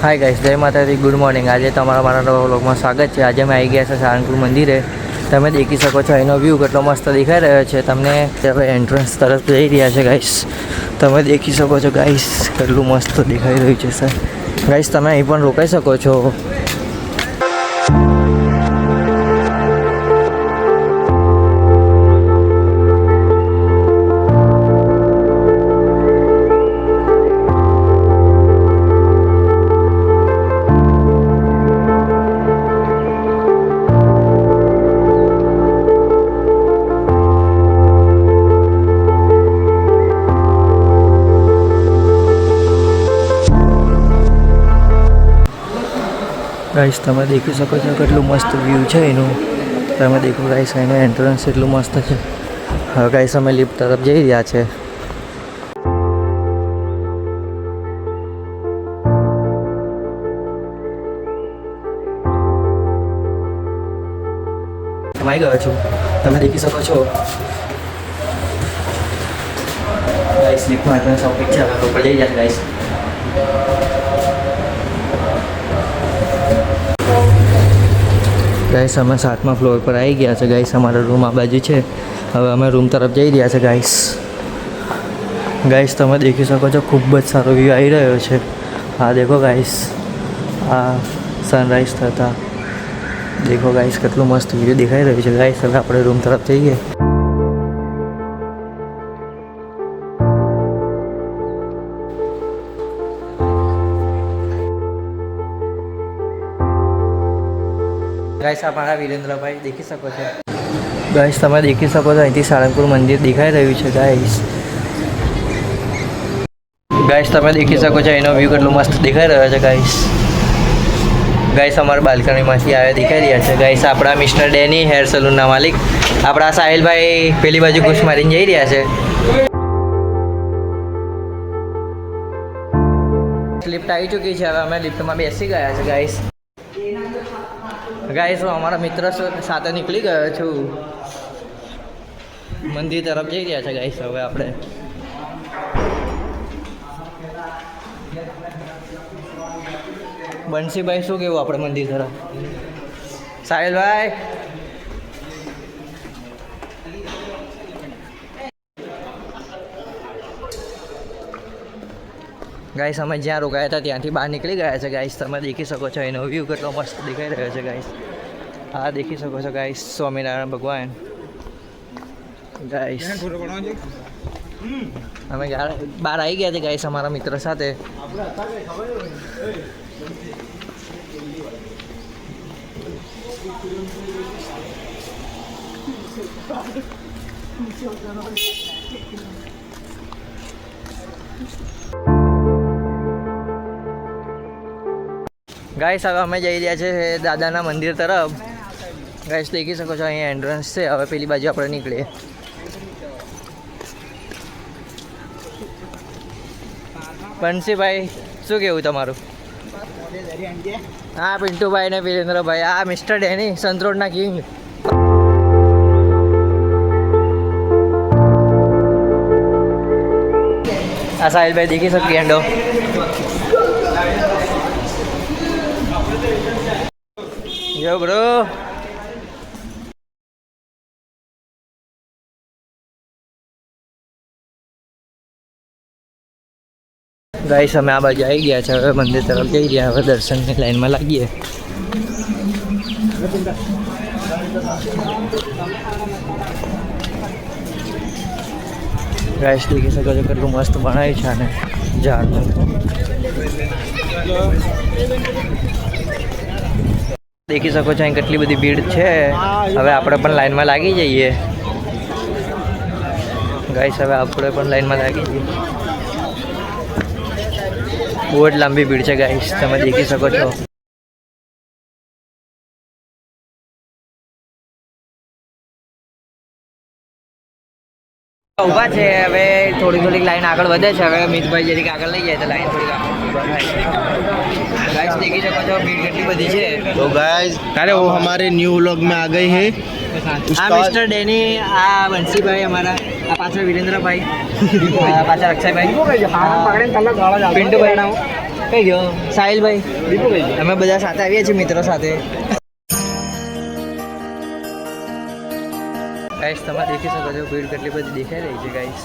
Hi guys જય માતાજી good morning આજે તમારા મારા નવા સ્વાગત છે. આજે અમે આવી ગયા છે સારંગપુર મંદિરે. તમે દેખી શકો છો, એનો વ્યૂ કેટલો મસ્ત દેખાઈ રહ્યો છે. તમને હવે એન્ટ્રન્સ તરફ જઈ રહ્યા છે ગાઈસ તમે દેખી શકો છો ગાઈસ કેટલું મસ્ત દેખાઈ રહ્યું છે સર ગાઈસ તમે અહીં પણ રોકાઈ શકો છો. ગાઈસ તમે દેખી શકો છો કેટલું મસ્ત વ્યૂ છે એનું. તમે દેખો ગાઈસ એનું એન્ટ્રન્સ એટલું મસ્ત છે. હવે ગાઈસ અમે લિફ્ટ તરફ જઈ રહ્યા છે. આવી ગયો છું? તમે દેખી શકો છો? ગાઈસ લિફ્ટમાં એન્ટ્રન્સ ઓપી છે ઉપર જઈ રહ્યા ગાઈસ ગાઈસ, અમે સાતમા ફ્લોર પર આવી ગયા છે. ગાઈસ, અમારો રૂમ આ બાજુ છે. હવે અમે રૂમ તરફ જઈ રહ્યા છે, ગાઈસ. ગાઈસ, તમે દેખી શકો છો, ખૂબ જ સારો વ્યૂ આવી રહ્યો છે. આ દેખો, ગાઈસ. આ સનરાઈઝ થતા. દેખો, ગાઈસ, કેટલું મસ્ત વ્યૂ દેખાઈ રહ્યું છે. ગાઈસ, હવે આપણે રૂમ તરફ જઈએ. ગાઈસ અમારા વિરેન્દ્રભાઈ, દેખી શકો છો? ગાઈસ તમે દેખી શકો છો, અહીંથી સાળંગપુર મંદિર દેખાઈ રહ્યું છે ગાઈસ ગાઈસ તમે દેખી શકો છો, એનો વ્યૂ કેટલો મસ્ત દેખાઈ રહ્યો છે ગાઈસ ગાઈસ અમારા બાલ્કનીમાંથી આવ્યા દેખાઈ રહ્યા છે. ગાઈસ આપણા મિસ્ટર ડેની હેર સલૂનના માલિક. આપણા સાહિલભાઈ પેલી બાજુ ઘૂસ મારીને જઈ રહ્યા છે. લિફ્ટ આવી ચૂકી છે, હવે અમે લિફ્ટમાં બેસી ગયા છે ગાઈસ ગાઈસ હું અમારા મિત્ર સાથે નીકળી ગયો છું. મંદિર તરફ જઈ રહ્યા છે ગાઈસ હવે આપણે. બંસીભાઈ, શું કેવું આપણે મંદિર તરફ? સાહિલભાઈ? ગાઈસ અમે જ્યાં રોકાયા હતા ત્યાંથી બહાર નીકળી ગયા છે ગાઈસ તમે દેખી શકો છો એનો વ્યૂ કેટલો મસ્ત દેખાઈ રહ્યો છે ગાઈસ હા દેખી શકો છો ગાઈસ સ્વામિનારાયણ ભગવાન ગાઈસ અમે ગયા- બહાર આવી ગયા છે ગાઈસ અમારા મિત્ર સાથે ગાઈસ હવે અમે જઈ રહ્યા છે દાદાના મંદિર તરફ. ગાઈસ દેખી શકો છો, અહીંયા એન્ટ્રન્સ છે. હવે પેલી બાજુ આપણે નીકળીએ. બંસીભાઈ, શું કેવું તમારું? હા, પિન્ટુભાઈ ને વિરેન્દ્રભાઈ આ મિસ્ટર ડેની, સંતરોડના કિંગ આ સાહિલભાઈ દેખી શકીએ એન્ડો Yo, bro. ગાઈસ અમે આ બાજુ આવી ગયા છે. હવે મંદિર તરફ જઈ રહ્યા. હવે દર્શનની લાઈનમાં લાગીએ. ગાઈસ દેખી શકો છો કેટલું મસ્ત બનાવ્યું છે આને. ઝાડનું દેખી શકો છો અહીં કેટલી બધી ભીડ છે. હવે આપણે પણ લાઈનમાં લાગી જઈએ. ગાઈસ હવે આપણે પણ લાઈનમાં લાગી જઈએ. બહુ જ લાંબી ભીડ છે ગાઈસ તમે દેખી શકો છો. ઊભા છે, હવે થોડી થોડીક લાઈન આગળ વધે છે. હવે મિતભાઈ જરીક આગળ લઈ જાય તો લાઈન થોડીક આગળ ઊભા થાય ગાઈસ દેખી શકો છો ભીડ કેટલી બધી છે तो गाइस वो हमारे न्यू व्लॉग में आ गए हैं આ મિસ્ટર ડેની આ બંસીભાઈ અમારા આ પાછળ વિરેન્દ્રભાઈ આ પાછળ અક્ષયભાઈ આ પિન્ટુભાઈ કઈ ગયો સાહિલભાઈ અમે બધા સાથે આવીએ છીએ મિત્રો સાથે ગાઈસ તમે દેખી શકો છો ભીડ કેટલી બધી દેખાઈ રહી છે ગાઈસ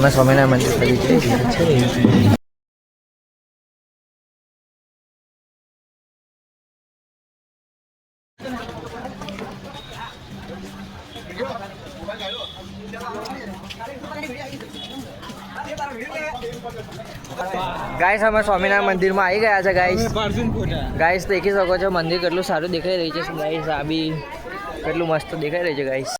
અમે સ્વામિનારાયણ મંદિર સુધી જઈ રહ્યા છીએ ગાઈસ અમે સ્વામિનારાયણ મંદિરમાં આવી ગયા છે ગાઈસ ગાઈસ દેખી શકો છો મંદિર કેટલું સારું દેખાઈ રહ્યું છે ગાઈસ આ બી કેટલું મસ્ત દેખાઈ રહ્યું છે ગાઈસ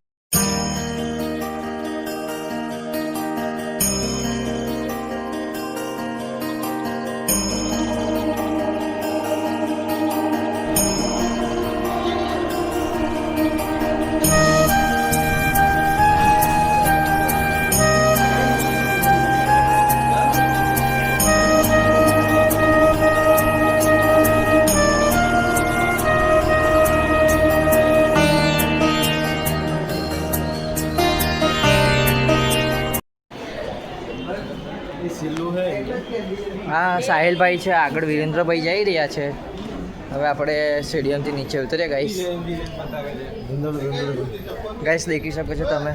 હા, સાહિલભાઈ છે, આગળ વિરેન્દ્રભાઈ જઈ રહ્યા છે. હવે આપણે સ્ટેડિયમથી નીચે ઉતર્યા ગાઈસ ગાઈસ દેખી શકો છો તમે.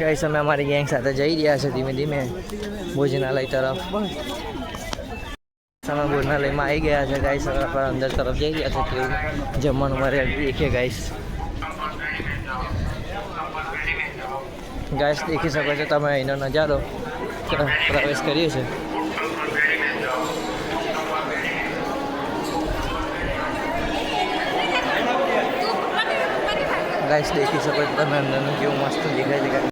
ગાઈસ, અમે અમારી ગેંગ સાથે જઈ રહ્યા છે ધીમે ધીમે ભોજનાલય તરફ. અમે ભોજનાલયમાં આવી ગયા છે ગાઈસ અમે અંદર તરફ જઈ રહ્યા છે કેવું જમવાનું મારે દેખે ગાઈસ. ગાઈસ, દેખી શકો છો તમે અહીંનો નજારો. પ્રવેશ કરીએ છે ગાઈસ, દેખી શકો છો તમે અંદરનું કેવું મસ્ત દેખાય છે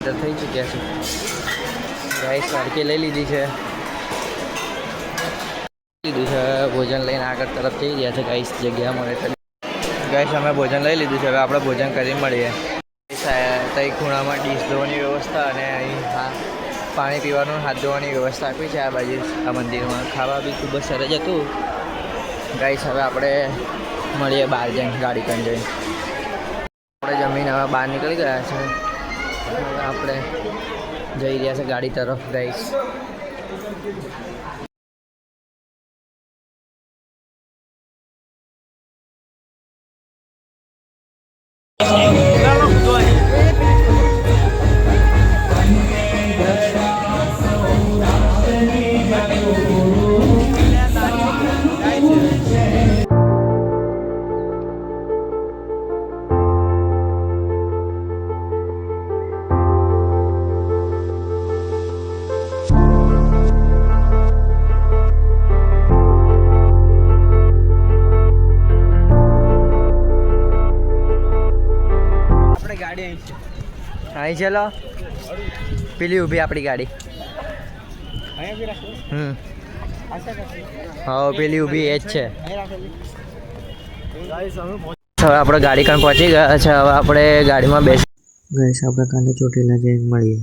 થઈ ચૂક્યા છે. ગાઈસ વાડકી લઈ લીધી છે. લીધું છે. ભોજન લઈને આગળ તરફ જઈ રહ્યા છે ગાઈસ જગ્યા મળે ગાઈસ અમે ભોજન લઈ લીધું છે. હવે આપણે ભોજન કરી મળીએ. તઈ ખૂણામાં ડીશ ધોવાની વ્યવસ્થા અને અહીં હા, પાણી પીવાનું હાથ ધોવાની વ્યવસ્થા આપી છે આ બાજુ. આ મંદિરમાં ખાવા બી ખૂબ જ સરસ હતું. ગાઈસ હવે આપણે મળીએ બહાર જઈને ગાડી કરીને જઈને. આપણે જમીન હવે બહાર નીકળી ગયા છે. આપણે જઈ રહ્યા છે ગાડી તરફ ગાઈસ અહીં ચલો. પેલી ઊભી આપણી ગાડી. હમ. હા, પેલી ઊભી એ જ છે. હવે આપણે ગાડી કાન પહોંચી ગયા છે. હવે આપણે ગાડીમાં બેસી ગઈશ આપણે કાલે ચોટીલા જઈને મળીએ.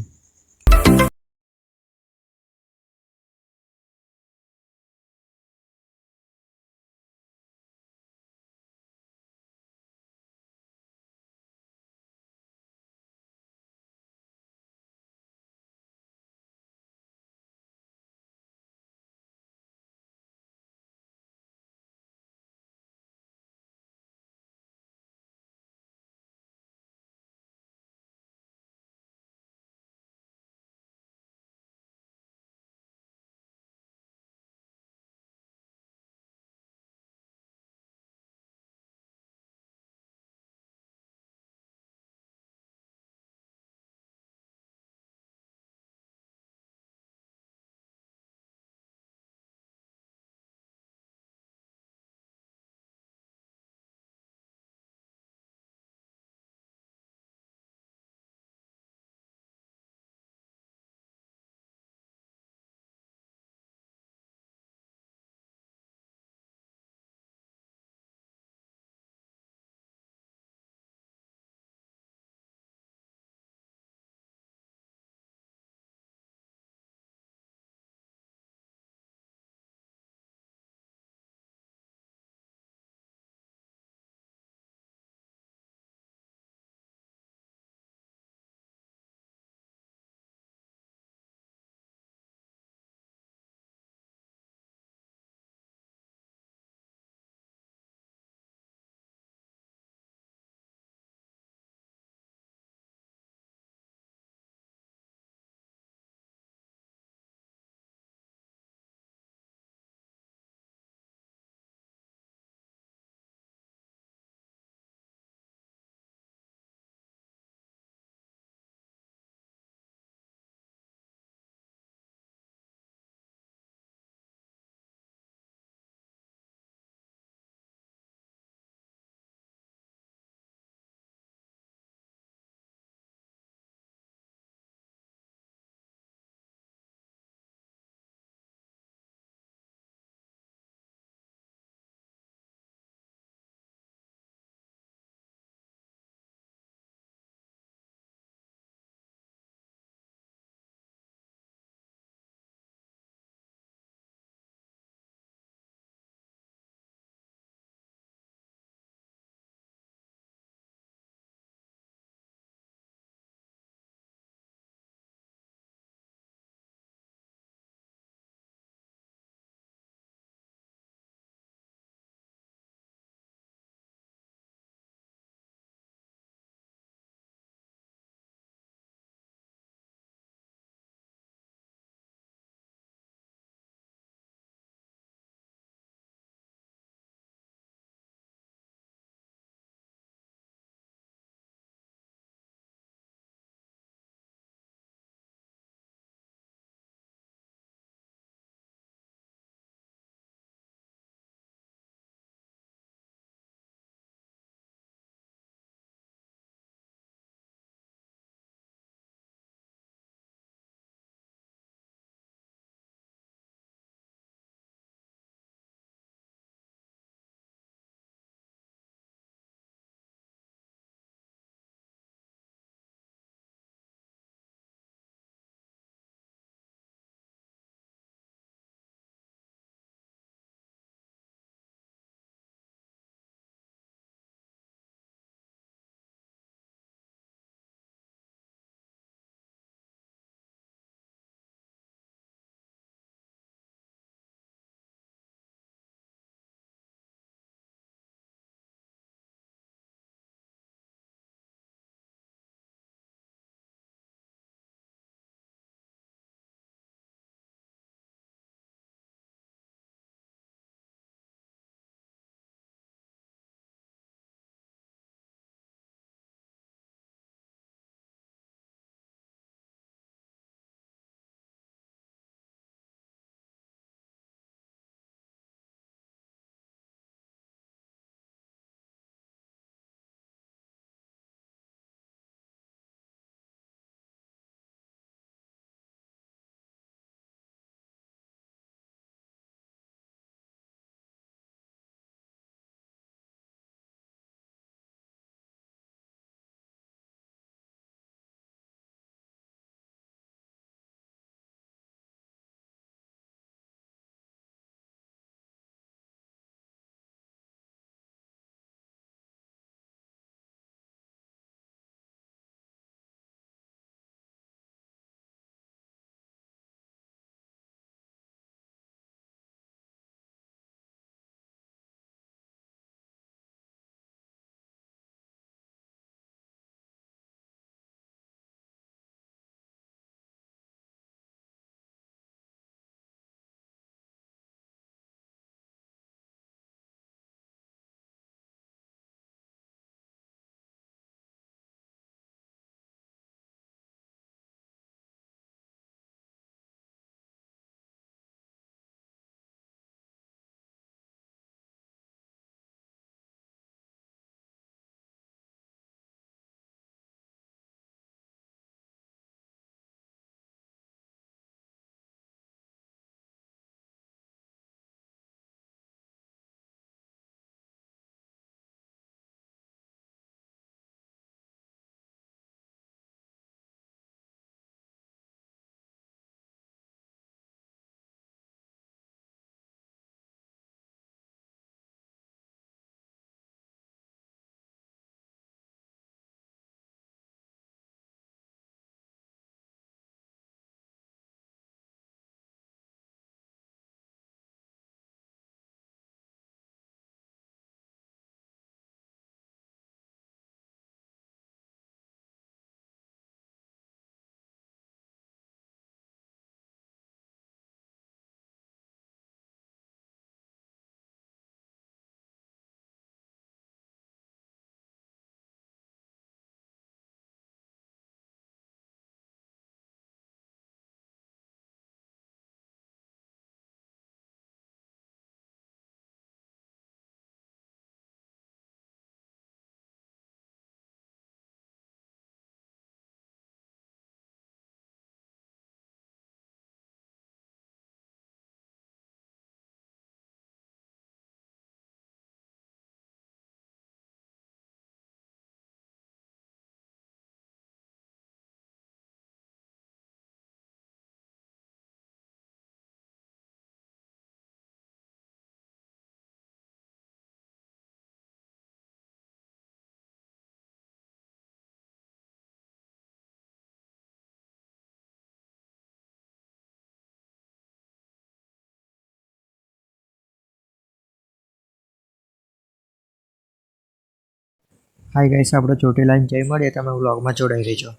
હાય ગાઈસ આપણે ચોટીલા જઈ મળીએ. તમે વ્લોગમાં જોડાઈ રહેજો.